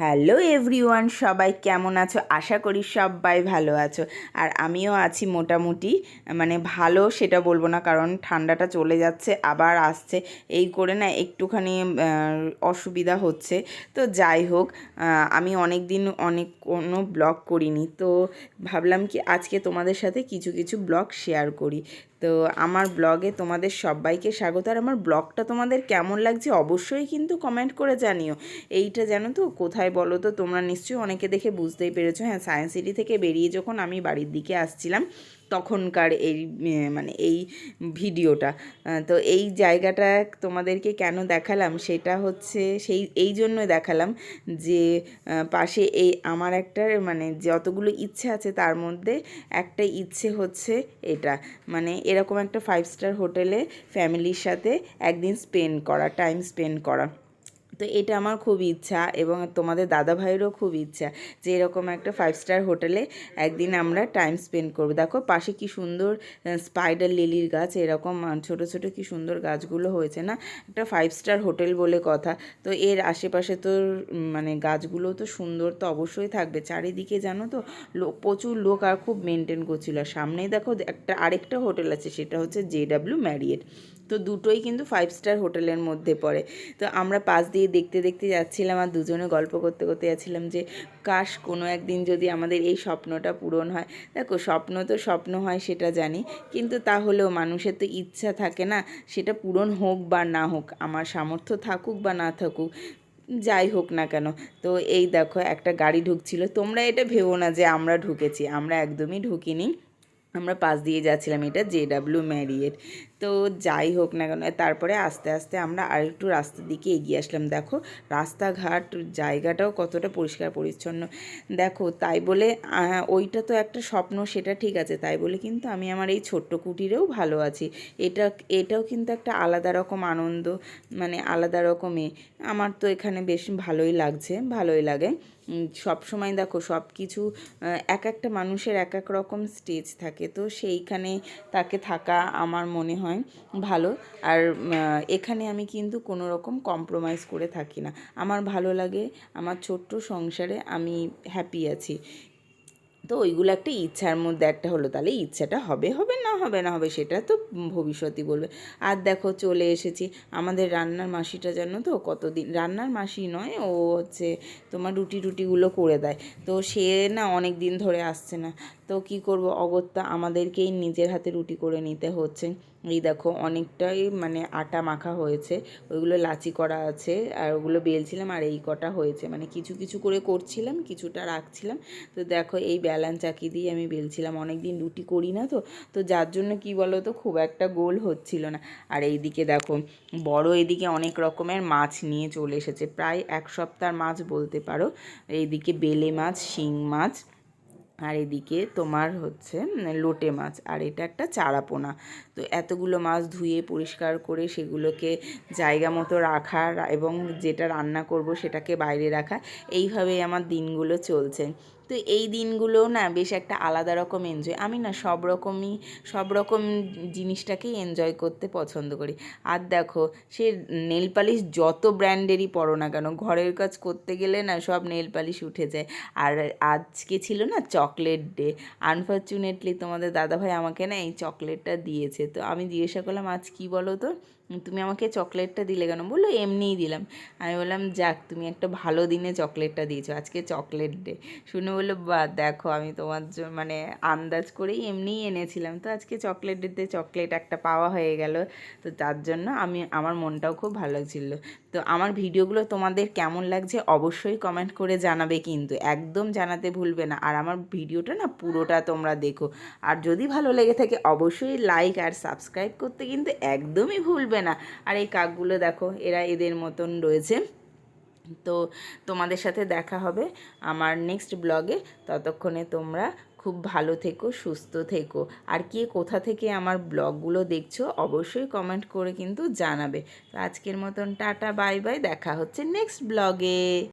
Hello everyone, সবাই কেমন আছো? আশা করি সবাই ভালো আছো। আর আমিও আছি মোটামুটি মানে ভালো সেটা বলব না, কারণ ঠান্ডাটা চলে যাচ্ছে, আবার আসছে। এই করে না একটুখানি অসুবিধা হচ্ছে। তো যাই হোক আমি অনেক দিন অনেক কোনো ব্লগ করিনি। তো ভাবলাম কি আজকে তোমাদের সাথে কিছু কিছু ব্লগ শেয়ার করি। তো আমার ব্লগে তোমাদের সবাইকে স্বাগত। আর আমার ব্লগটা তোমাদের কেমন লাগছে অবশ্যই কিন্তু কমেন্ট করে জানিও। এইটা জানো তো? কোথায় বলো তো? তোমরা নিশ্চয়ই অনেকে দেখে বুঝতেই পেরেছ। হ্যাঁ সায়েন্স সিটি থেকে বেরিয়ে যখন আমি বাড়ির দিকে আসছিলাম তখনকার এই মানে এই ভিডিওটা। তো এই জায়গাটা তোমাদেরকে কেন দেখালাম সেটা হচ্ছে সেই, এই জন্য দেখালাম যে পাশে এই আমার একটা মানে যতগুলো ইচ্ছে আছে তার মধ্যে একটা ইচ্ছে হচ্ছে এটা। মানে এরকম একটা ফাইভ স্টার হোটেলে ফ্যামিলির সাথে একদিন স্পেন্ড করা টাইম স্পেন্ড করা। তো এটা আমার খুব ইচ্ছা এবং তোমাদের দাদা ভাইয়েরও খুব ইচ্ছা যে এরকম একটা ফাইভ স্টার হোটেলে একদিন আমরা টাইম স্পেন্ড করব। দেখো পাশে কি সুন্দর স্পাইডার লিলির গাছ, এরকম ছোট ছোট কি সুন্দর গাছগুলো হয়েছে না? একটা ফাইভ স্টার হোটেল বলে কথা। তো এর আশেপাশে তো মানে গাছগুলো তো সুন্দর তো অবশ্যই থাকবে। চারিদিকে জানো তো প্রচুর লোক আর খুব মেনটেন করছিল। আর সামনেই দেখো একটা আরেকটা হোটেল আছে, সেটা হচ্ছে জে ডাব্লিউ ম্যারিয়েট তো দুটোই কিন্তু ফাইভ স্টার হোটেলের মধ্যে পড়ে। তো আমরা পাশ দিয়ে দেখতে দেখতে যাচ্ছিলাম আর দুজনে গল্প করতে করতে যাচ্ছিলাম যে, কাশ, কোনো একদিন যদি আমাদের এই স্বপ্নটা পূরণ হয়। দেখো, স্বপ্ন তো স্বপ্ন হয়, সেটা জানি। কিন্তু তাহলেও মানুষের তো ইচ্ছা থাকে না, সেটা পূরণ হোক বা না হোক, আমার সামর্থ্য থাকুক বা না থাকুক, যাই হোক না কেন। তো এই দেখো, একটা গাড়ি ঢুকছিল। তোমরা এটা ভেবো না যে আমরা ঢুকেছি, আমরা একদমই ঢুকিনি। আমরা পাশ দিয়ে যাচ্ছিলাম এটা জে ডাব্লিউ ম্যারিয়েট। তো যাই হোক না কেন, তারপরে আস্তে আস্তে আমরা আরেকটু রাস্তার দিকে এগিয়ে আসলাম। দেখো, রাস্তাঘাট জায়গাটাও কতটা পরিষ্কার পরিচ্ছন্ন। দেখো, তাই বলে ওইটা তো একটা স্বপ্ন, সেটা ঠিক আছে। তাই বলে কিন্তু আমি আমার এই ছোট্ট কুটিরেও ভালো আছি। এটা, এটাও কিন্তু একটা আলাদা রকম আনন্দ মানে আলাদা রকমই আমার তো এখানে বেশ ভালোই লাগছে, ভালোই লাগে। সব সময় দেখো, সব কিছু এক একটা মানুষের এক এক রকম স্টেজ থাকে। তো সেইখানে তাকে থাকা আমার মনে হয় ভালো। আর এখানে আমি কিন্তু কোনো রকম কম্প্রোমাইজ করে থাকি না। আমার ভালো লাগে, আমার ছোট্ট সংসারে আমি হ্যাপি আছি। তো ওইগুলো একটা ইচ্ছার মধ্যে একটা হলো, তাহলে ইচ্ছাটা হবে হবে না হবে না হবে, সেটা তো ভবিষ্যতই বলবে। আর দেখো, চলে এসেছি। আমাদের রান্নার মাসিটা জানো তো, কতদিন, রান্নার মাসি নয়, ও হচ্ছে তোমার রুটি টুটিগুলো করে দেয়। তো সে না অনেক দিন ধরে আসছে না। তো কি করব, অগত্যা আমাদেরকেই নিজের হাতে রুটি করে নিতে হচ্ছে। এই দেখো অনেকটাই মানে আটা মাখা হয়েছে, ওইগুলো লাচি করা আছে, আর ওগুলো বেলছিলাম আর এই কটা হয়েছে। মানে কিছু কিছু করে করছিলাম, কিছুটা রাখছিলাম। তো দেখো এই ব্যালান চাকি দিয়ে আমি বেলছিলাম অনেক দিন রুটি করি না তো তো যার জন্য কি বলো তো খুব একটা গোল হচ্ছিল না। আর এইদিকে দেখো, বড় এদিকে অনেক রকমের মাছ নিয়ে চলে এসেছে, প্রায় এক সপ্তাহ মাছ বলতে পারো। এইদিকে বেলে মাছ, শিং মাছ আর এদিকে তোমার হচ্ছে লোটে মাছ, আর এটা একটা চারাপোনা। তো এতগুলো মাছ ধুয়ে পরিষ্কার করে সেগুলোকে জায়গা মতো রাখার এবং যেটা রান্না করব সেটাকে বাইরে রাখা এইভাবেই আমার দিনগুলো চলছে। তো এই দিনগুলো না বেশ একটা আলাদা রকম এনজয় আমি না সব রকমই, সব রকম জিনিসটাকেই এনজয় করতে পছন্দ করি। আর দেখো, সে নেল পালিশ যত ব্র্যান্ডেরই পরো না কেন, ঘরের কাজ করতে গেলে না সব নেল পালিশ উঠে যায়। আর আজকে ছিল না চকলেট ডে আনফর্চুনেটলি তোমাদের দাদাভাই আমাকে না এই চকলেটটা দিয়েছে। তো আমি জিজ্ঞাসা করলাম, আজ কি বলো তো? তুমি আমাকে চকলেটটা দিলে কেন? বলল, এমনিই দিলাম। আমি বললাম, যাক, তুমি একটা ভালো দিনে চকলেটটা দিয়েছ, আজকে চকলেট ডে। শুনে বলল, বা, দেখো, আমি তোমার জন্য মানে আন্দাজ করেই এমনিই এনেছিলাম। তো আজকে চকলেট ডেতে চকলেট একটা পাওয়া হয়ে গেল। তো তার জন্য আমি, আমার মনটাও খুব ভালো ছিল তো আমার ভিডিওগুলো তোমাদের কেমন লাগছে অবশ্যই কমেন্ট করে জানাবে কিন্তু। একদম জানাতে ভুলবে না। আর আমার ভিডিওটা না পুরোটা তোমরা দেখো। আর যদি ভালো লেগে থাকে, অবশ্যই লাইক আর সাবস্ক্রাইব করতে কিন্তু একদমই ভুলবে না। আর এই কাকগুলো দেখো, এরা এদের মতন রয়েছে। তো তোমাদের সাথে দেখা হবে আমার নেক্সট ব্লগে ততক্ষণে তোমরা খুব ভালো থেকো, সুস্থ থেকো। আর কে কোথা থেকে আমার ব্লগগুলো দেখছ, অবশ্যই কমেন্ট করে কিন্তু জানাবে। তো আজকের মতন টাটা বাই বাই দেখা হচ্ছে নেক্সট ব্লগে